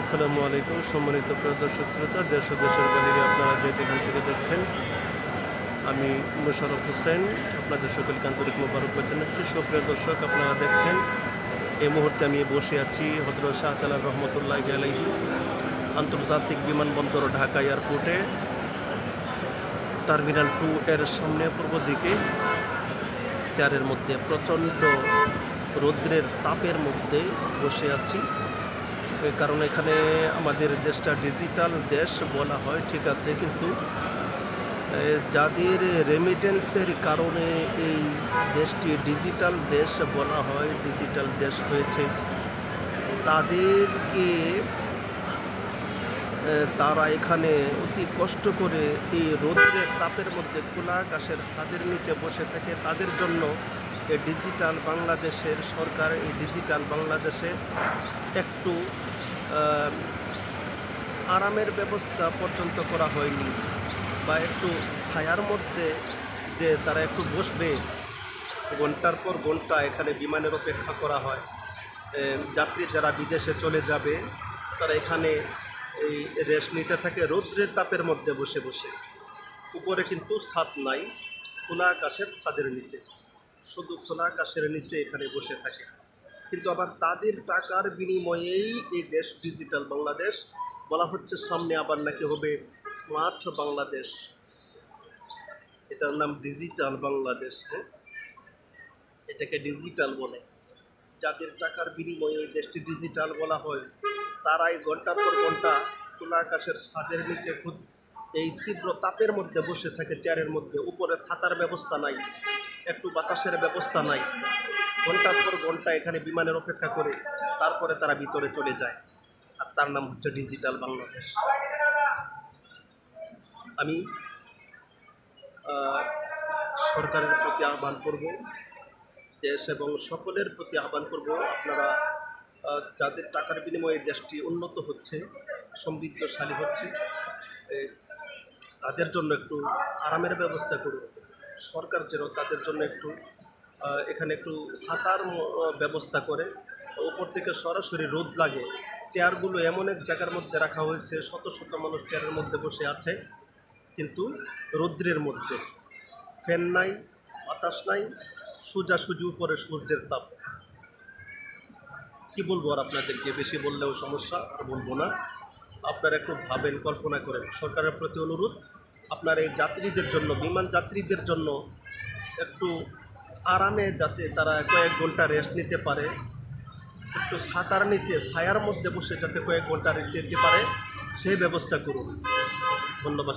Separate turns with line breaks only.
আসসালামু আলাইকুম, সম্মানিত প্রিয় দর্শক শ্রোতা, দেশ ও দেশের বাইরে আপনারা যে যেখান থেকে দেখছেন, আমি মোশারফ হোসেন, আপনাদের সকলকে আন্তরিক মোবারক জানাচ্ছি সুপ্রিয় দর্শক, আপনারা দেখছেন, এই মুহূর্তে আমি বসে আছি হজরত শাহজালাল রহমতুল্লাহ আলাইহি আন্তর্জাতিক বিমানবন্দর ঢাকা এয়ারপোর্টে। টার্মিনাল টু এর সামনে পূর্ব দিকে, চারের মধ্যে প্রচণ্ড রৌদ্রের তাপের মধ্যে বসে আছি। কারণ এখানে আমাদের দেশটা ডিজিটাল দেশ বলা হয়, ঠিক আছে, কিন্তু যাদের রেমিটেন্সের কারণে এই দেশটি ডিজিটাল দেশ বলা হয় ডিজিটাল দেশ হয়েছে, তাদেরকে তারা এখানে অতি কষ্ট করে এই রৌদ্রের তাপের মধ্যে খোলা আকাশের ছাদের নিচে বসে থাকে, তাদের জন্য এই ডিজিটাল বাংলাদেশের সরকার, এই ডিজিটাল বাংলাদেশে একটু আরামের ব্যবস্থা পর্যন্ত করা হয়নি বা একটু ছায়ার মধ্যে যে তারা একটু বসবে, ঘণ্টার পর ঘণ্টা এখানে বিমানের অপেক্ষা করা হয়। যাত্রী যারা বিদেশে চলে যাবে, তারা এখানে এই রেস্ট নিতে থাকে, রৌদ্রের তাপের মধ্যে বসে বসে। উপরে কিন্তু ছাদ নাই, খোলা আকাশের ছাদের নিচে। শুধু খোলা আকাশের নিচে এখানে বসে থাকে। কিন্তু আবার তাদের টাকার বিনিময়েই এই দেশ ডিজিটাল বাংলাদেশ বলা হচ্ছে সামনে আবার নাকি হবে স্মার্ট বাংলাদেশ। এটার নাম ডিজিটাল বাংলাদেশ এটাকে ডিজিটাল বলে। যাদের টাকার বিনিময়ে এই দেশটি ডিজিটাল বলা হয়, তারাই ঘণ্টার পর ঘণ্টা খোলা আকাশের ছাদের নিচে খুব এই তীব্র তাপের মধ্যে বসে থাকে, চেয়ারের মধ্যে। উপরে ছাতার ব্যবস্থা নাই। একটু বাতাসের ব্যবস্থা নাই। ঘণ্টার পর ঘণ্টা এখানে বিমানের অপেক্ষা করে, তারপরে তারা ভিতরে চলে যায়। আর তার নাম হচ্ছে ডিজিটাল বাংলাদেশ। আমি সরকারের প্রতি আহ্বান করব, দেশ এবং সকলের প্রতি আহ্বান করব, আপনারা যাদের টাকার বিনিময়ে দেশটি উন্নত হচ্ছে, সমৃদ্ধশালী হচ্ছে তাদের জন্য একটু আরামের ব্যবস্থা করুন সরকার যেন তাদের জন্য একটু এখানে একটু ছাতার ব্যবস্থা করে। উপর থেকে সরাসরি রোদ লাগে। চেয়ারগুলো এমন এক জায়গার মধ্যে রাখা হয়েছে, শত শত মানুষ চেয়ারের মধ্যে বসে আছে। কিন্তু রৌদ্রের মধ্যে ফ্যান নাই, বাতাস নাই, সোজাসুজি উপরে সূর্যের তাপ। কি বলব আর আপনাদেরকে? বেশি বললেও সমস্যা, আর বলব না। আপনারা একটু ভাবেন, কল্পনা করেন। সরকারের প্রতি অনুরোধ আপনার এই যাত্রীদের জন্য, বিমান যাত্রীদের জন্য একটু আরামে যাতে তারা কয়েক ঘণ্টা রেস্ট নিতে পারে, একটু সাতার নিচে, ছায়ার মধ্যে বসে যাতে কয়েক ঘণ্টা রেস্ট নিতে পারে, সেই ব্যবস্থা করুন। ধন্যবাদ।